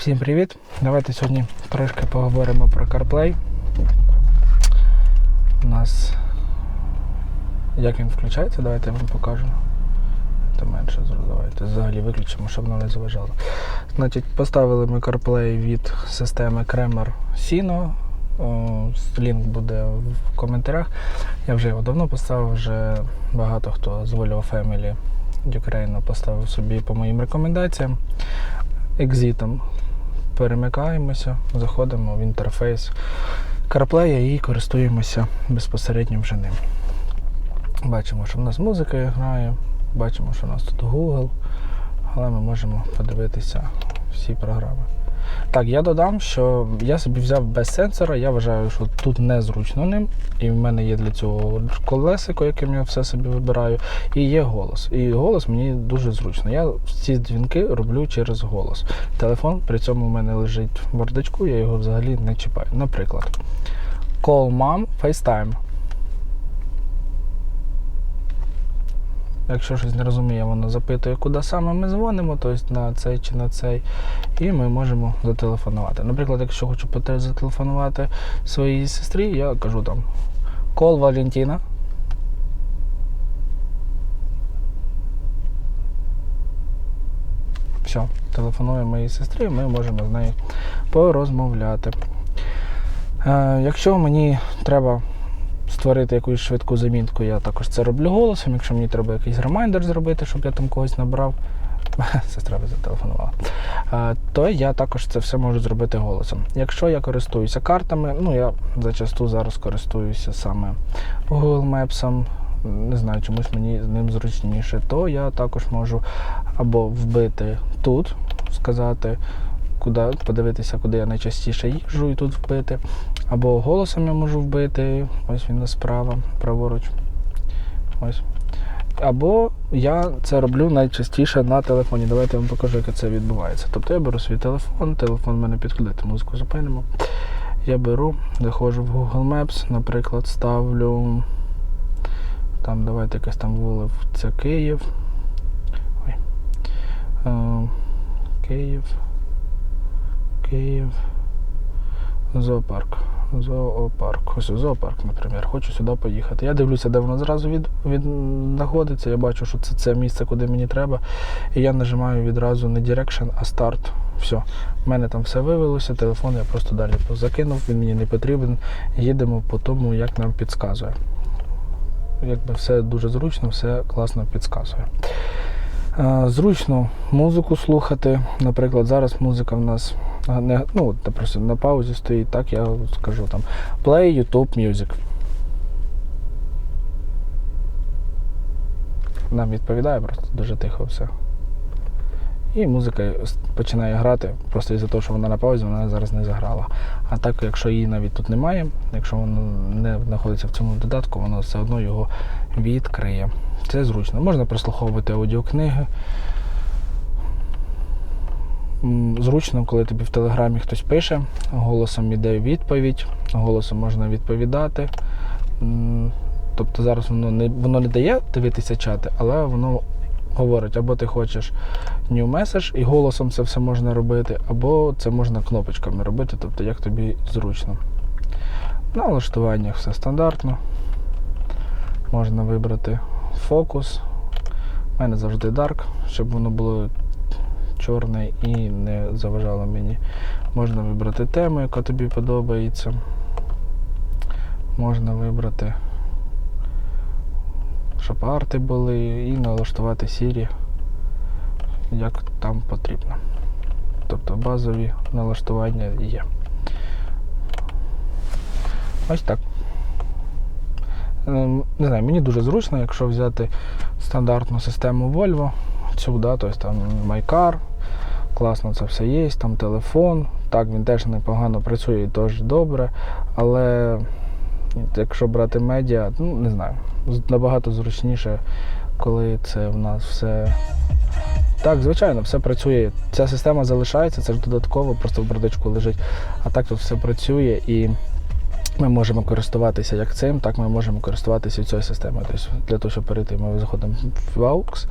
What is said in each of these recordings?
Всім привіт! Давайте сьогодні трошки поговоримо про CarPlay. У нас як він включається, давайте я вам покажу. Та менше давайте взагалі виключимо, щоб воно не заважало. Значить, поставили ми CarPlay від системи Kremer Sino. Лінк буде в коментарях. Я вже його давно поставив, вже багато хто з Volvo Family Ukraine поставив собі по моїм рекомендаціям. Екзитом перемикаємося, заходимо в інтерфейс CarPlay і користуємося безпосередньо вже ним. Бачимо, що в нас музика грає, бачимо, що в нас тут Google, але ми можемо подивитися всі програми. Так, я додам, що я собі взяв без сенсора, я вважаю, що тут незручно ним, і в мене є для цього колесико, яким я все собі вибираю, і є голос. І голос мені дуже зручно. Я ці дзвінки роблю через голос. Телефон при цьому в мене лежить в бардачку, я його взагалі не чіпаю. Наприклад, Call Mom FaceTime. Якщо щось не розуміє, воно запитує, куди саме ми дзвонимо, тобто на цей чи на цей, і ми можемо зателефонувати. Наприклад, якщо хочу зателефонувати своїй сестрі, я кажу там Call Валентина. Все, телефонує моїй сестрі, ми можемо з нею порозмовляти. Е, якщо мені треба створити якусь швидку замітку, я також це роблю голосом. Якщо мені треба якийсь ремайдер зробити, щоб я там когось набрав, сестра би зателефонувала, е, то я також це все можу зробити голосом. Якщо я користуюся картами, ну я зачасту зараз користуюся саме Google Maps, не знаю, чомусь мені з ним зручніше, то я також можу або вбити тут, сказати, куди подивитися, куди я найчастіше їжджу і тут вбити. Або голосом я можу вбити, ось він справа, праворуч. Ось. Або я це роблю найчастіше на телефоні. Давайте я вам покажу, як це відбувається. Тобто я беру свій телефон, телефон в мене підходить, музику зупинимо. Я беру, заходжу в Google Maps, наприклад, ставлю. Там давайте якась там вулиця Київ. Ой. Е, Київ. Київ. Зоопарк. Зоопарк. Ось зоопарк, наприклад. Хочу сюди поїхати. Я дивлюся, де воно зразу від, від знаходиться. Я бачу, що це це місце, куди мені треба. І я нажимаю відразу не Direction, а Start. Все. У мене там все вивелося, телефон я просто далі закинув, він мені не потрібен. Їдемо по тому, як нам підказує. Якби все дуже зручно, все класно підказує. Е, Зручно музику слухати. Наприклад, зараз музика в нас не, ну, просто на паузі стоїть, так я скажу там Play YouTube Music. Нам відповідає просто дуже тихо все. І музика починає грати, просто із-за того, що вона на паузі, вона зараз не заграла. А так, якщо її навіть тут немає, якщо воно не знаходиться в цьому додатку, воно все одно його відкриє. Це зручно. Можна прослуховувати аудіокниги. Зручно, коли тобі в телеграмі хтось пише, голосом іде відповідь, голосом можна відповідати. Тобто зараз воно не, воно не дає дивитися чати, але воно говорить, або ти хочеш new message, і голосом це все можна робити, або це можна кнопочками робити, тобто як тобі зручно. На налаштуваннях все стандартно. Можна вибрати фокус. У мене завжди dark, щоб воно було чорне і не заважало мені. Можна вибрати тему, яка тобі подобається. Можна вибрати, щоб арти були, і налаштувати Siri, як там потрібно. Тобто базові налаштування є. Ось так. Ем, Не знаю, мені дуже зручно, якщо взяти стандартну систему Volvo, цю, да, тобто там MyCar, класно це все є, там телефон. Так, він теж непогано працює і теж добре, але якщо брати медіа, ну не знаю, набагато зручніше, коли це в нас все. Так, звичайно, все працює. Ця система залишається, це ж додатково, просто в бардачку лежить. А так тут все працює і ми можемо користуватися як цим, так ми можемо користуватися цією системою. Тобто для того, щоб перейти, ми заходимо в AUX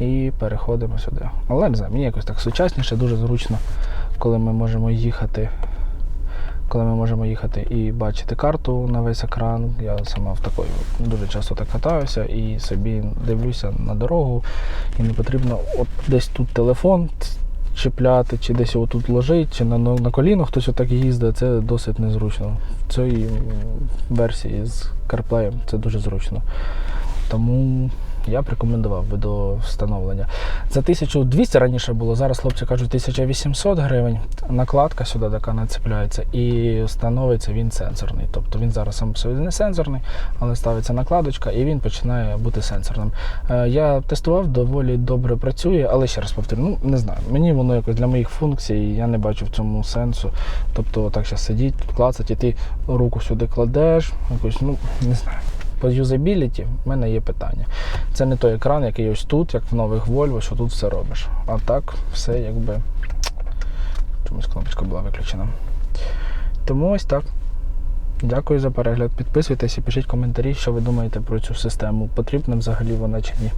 і переходимо сюди. Але не знаю, мені якось так сучасніше, дуже зручно коли ми можемо їхати. Коли ми можемо їхати і бачити карту на весь екран, я сама в такої дуже часто так катаюся і собі дивлюся на дорогу, і не потрібно от десь тут телефон чіпляти, чи десь його тут ложить, чи на, на коліно хтось отак їздить, це досить незручно. В цій версії з CarPlay це дуже зручно. Тому я б рекомендував би до встановлення. За 1200 раніше було, зараз хлопці кажуть 1800 гривень. Накладка сюди така нацепляється і встановиться він сенсорний. Тобто він зараз сам по собі не сенсорний, але ставиться накладочка і він починає бути сенсорним. Е, Я тестував, доволі добре працює, але ще раз повторю, ну не знаю. Мені воно якось для моїх функцій, я не бачу в цьому сенсу. Тобто так зараз сидіть, клацать, і ти руку сюди кладеш, якось, ну не знаю. По юзабіліті в мене є питання. Це не той екран, який ось тут, як в нових Volvo, що тут все робиш. А так, все якби. Чомусь кнопочка була виключена. Тому ось так. Дякую за перегляд. Підписуйтесь і пишіть коментарі, що ви думаєте про цю систему. Потрібна взагалі вона чи ні.